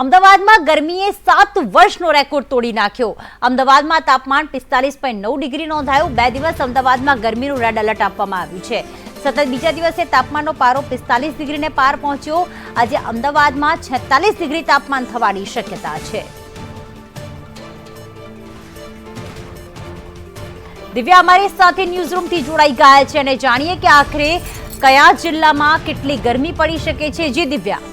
અમદાવાદમાં ગરમીએ સાત વર્ષનો રેકોર્ડ તોડી નાખ્યો. અમદાવાદમાં તાપમાન પિસ્તાલીસ પોઈન્ટ નવ ડિગ્રી નોંધાયું. બે દિવસ અમદાવાદમાં ગરમીનું રેડ એલર્ટ આપવામાં આવ્યું છે. સતત બીજા દિવસે તાપમાનનો પારો પિસ્તાલીસ ડિગ્રીને પાર પહોંચ્યો. આજે અમદાવાદમાં છેતાલીસ ડિગ્રી તાપમાન થવાની શક્યતા છે. દિવ્યા અમારી સાથે ન્યૂઝરૂમથી જોડાઈ ગયા છે અને જાણીએ કે આખરે કયા જિલ્લામાં કેટલી ગરમી પડી શકે છે. જે દિવ્યા.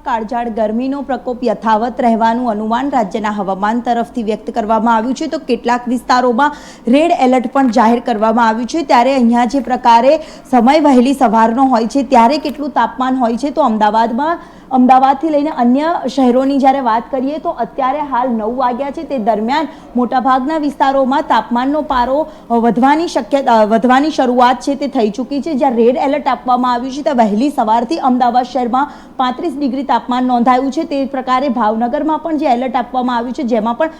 કાળઝાળ ગરમીનો પ્રકોપ યથાવત રહેવાનું અનુમાન રાજ્યના હવામાન તરફથી વ્યક્ત કરવામાં આવ્યું છે. તો કેટલાક વિસ્તારોમાં રેડ એલર્ટ પણ જાહેર કરવામાં આવ્યું છે. ત્યારે અહીંયા જે પ્રકારે સમય વહેલી સવારનો હોય છે, ત્યારે કેટલું તાપમાન હોય છે, તો અમદાવાદમાં, અમદાવાદથી લઈને અન્ય શહેરોની જ્યારે વાત કરીએ, તો અત્યારે હાલ નવ વાગ્યા છે. તે દરમિયાન મોટાભાગના વિસ્તારોમાં તાપમાનનો પારો વધવાની શક્યતા વધવાની શરૂઆત છે, તે થઈ ચૂકી છે. જ્યાં રેડ એલર્ટ આપવામાં આવ્યું છે, ત્યાં વહેલી સવારથી અમદાવાદ શહેરમાં પાંત્રીસ ડિગ્રી તાપમાન નોંધાયું છે તે પ્રકારે ભાવનગરમાં પણ જે એલર્ટ આપવામાં આવ્યું છે, જેમાં પણ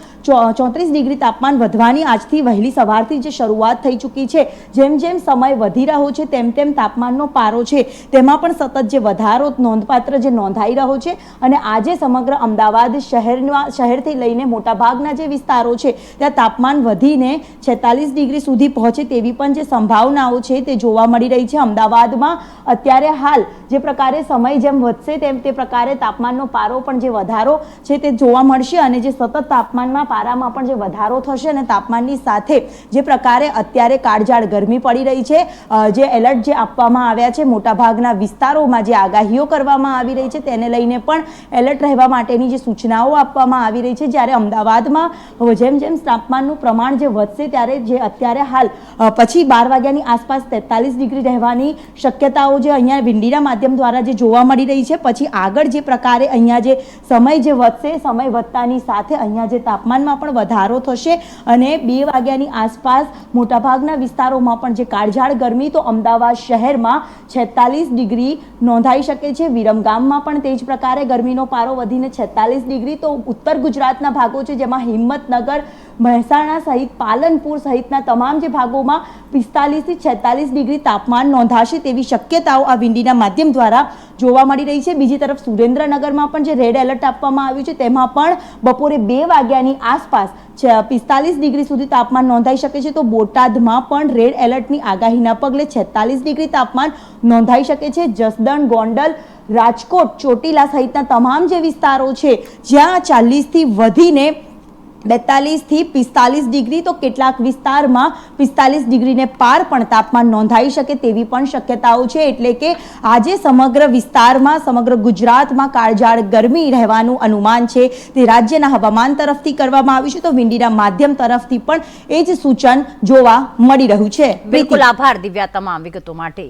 ચોત્રીસ ડિગ્રી તાપમાન વધવાની આજથી વહેલી સવારથી જે શરૂઆત થઈ ચૂકી છે. જેમ જેમ સમય વધી રહ્યો છે, તેમ તેમ તાપમાનનો પારો છે. તેમાં પણ સતત જે વધારો નોંધપાત્ર જે નોંધાઈ રહ્યો છે અને આજે સમગ્ર અમદાવાદ શહેરમાં શહેરથી લઈને મોટાભાગના જે વિસ્તારો છે, ત્યાં તાપમાન વધીને છેતાલીસ ડિગ્રી સુધી પહોંચે તેવી પણ જે સંભાવનાઓ છે તે જોવા મળી રહી છે. અમદાવાદમાં અત્યારે હાલ જે પ્રકારે સમય જેમ વધશે તેમ તે પ્રકારે તાપમાનનો પારો પણ જે વધારો છે તે જોવા મળશે અને જે સતત તાપમાનમાં પારામાં પણ જે વધારો થશે અને તાપમાનની સાથે જે પ્રકારે અત્યારે કાળઝાળ ગરમી પડી રહી છે જે એલર્ટ જે આપવામાં આવ્યા છે, મોટાભાગના વિસ્તારોમાં જે આગાહીઓ કરવામાં આવી રહી છે તેને લઈને પણ એલર્ટ રહેવા માટેની જે સૂચનાઓ આપવામાં આવી રહી છે. જ્યારે અમદાવાદમાં જેમ જેમ તાપમાનનું પ્રમાણ જે વધશે ત્યારે જે અત્યારે હાલ પછી બાર વાગ્યાની આસપાસ તેતાલીસ ડિગ્રી રહેવાની શક્યતાઓ જે અહીંયા વિંડીના માધ્યમ દ્વારા જે જોવા મળી રહી છે, પછી આગળ જે પ્રકારે અહીંયા જે સમય જે વધશે, સમય વધતાની સાથે અહીંયા જે તાપમાનમાં પણ વધારો થશે અને બે વાગ્યાની આસપાસ મોટાભાગના વિસ્તારોમાં પણ જે કાળઝાળ ગરમી તો અમદાવાદ શહેરમાં છેતાલીસ ડિગ્રી નોંધાઈ શકે છે. વિરમગામમાં પણ તે જ પ્રકારે ગરમીનો પારો વધીને છેતાલીસ ડિગ્રી. તો ઉત્તર ગુજરાતના ભાગો છે જેમાં હિંમતનગર મહેસાણા સહિત પાલનપુર સહિતના તમામ જે ભાગોમાં પિસ્તાલીસથી છેતાલીસ ડિગ્રી તાપમાન નોંધાશે તેવી શક્યતાઓ આ વિંડીના માધ્યમ દ્વારા જોવા મળી રહી છે. બીજી તરફ સુરેન્દ્રનગરમાં પણ જે રેડ એલર્ટ આપવામાં આવ્યું છે, તેમાં પણ બપોરે બે વાગ્યાની આસપાસ પિસ્તાલીસ ડિગ્રી સુધી તાપમાન નોંધાઈ શકે છે. તો બોટાદમાં પણ રેડ એલર્ટની આગાહીના પગલે છેતાલીસ ડિગ્રી તાપમાન નોંધાઈ શકે છે. જસદણ, ગોંડલ, રાજકોટ, ચોટીલા સહિતના તમામ જે વિસ્તારો છે, જ્યાં ચાલીસથી વધીને બેતાલીસથી પિસ્તાલીસ ડિગ્રી તો કેટલાક વિસ્તારમાં પિસ્તાલીસ ડિગ્રીને પાર પણ તાપમાન નોંધાઈ શકે તેવી પણ શક્યતાઓ છે. એટલે કે આજે સમગ્ર વિસ્તારમાં સમગ્ર ગુજરાતમાં કાળઝાળ ગરમી રહેવાનું અનુમાન છે. તે રાજ્યના હવામાન તરફથી કરવામાં આવ્યું છે. તો વિંડીના માધ્યમ તરફથી પણ એ જ સૂચન જોવા મળી રહ્યું છે. બિલકુલ આભાર દિવ્યા તમામ વિગતો માટે.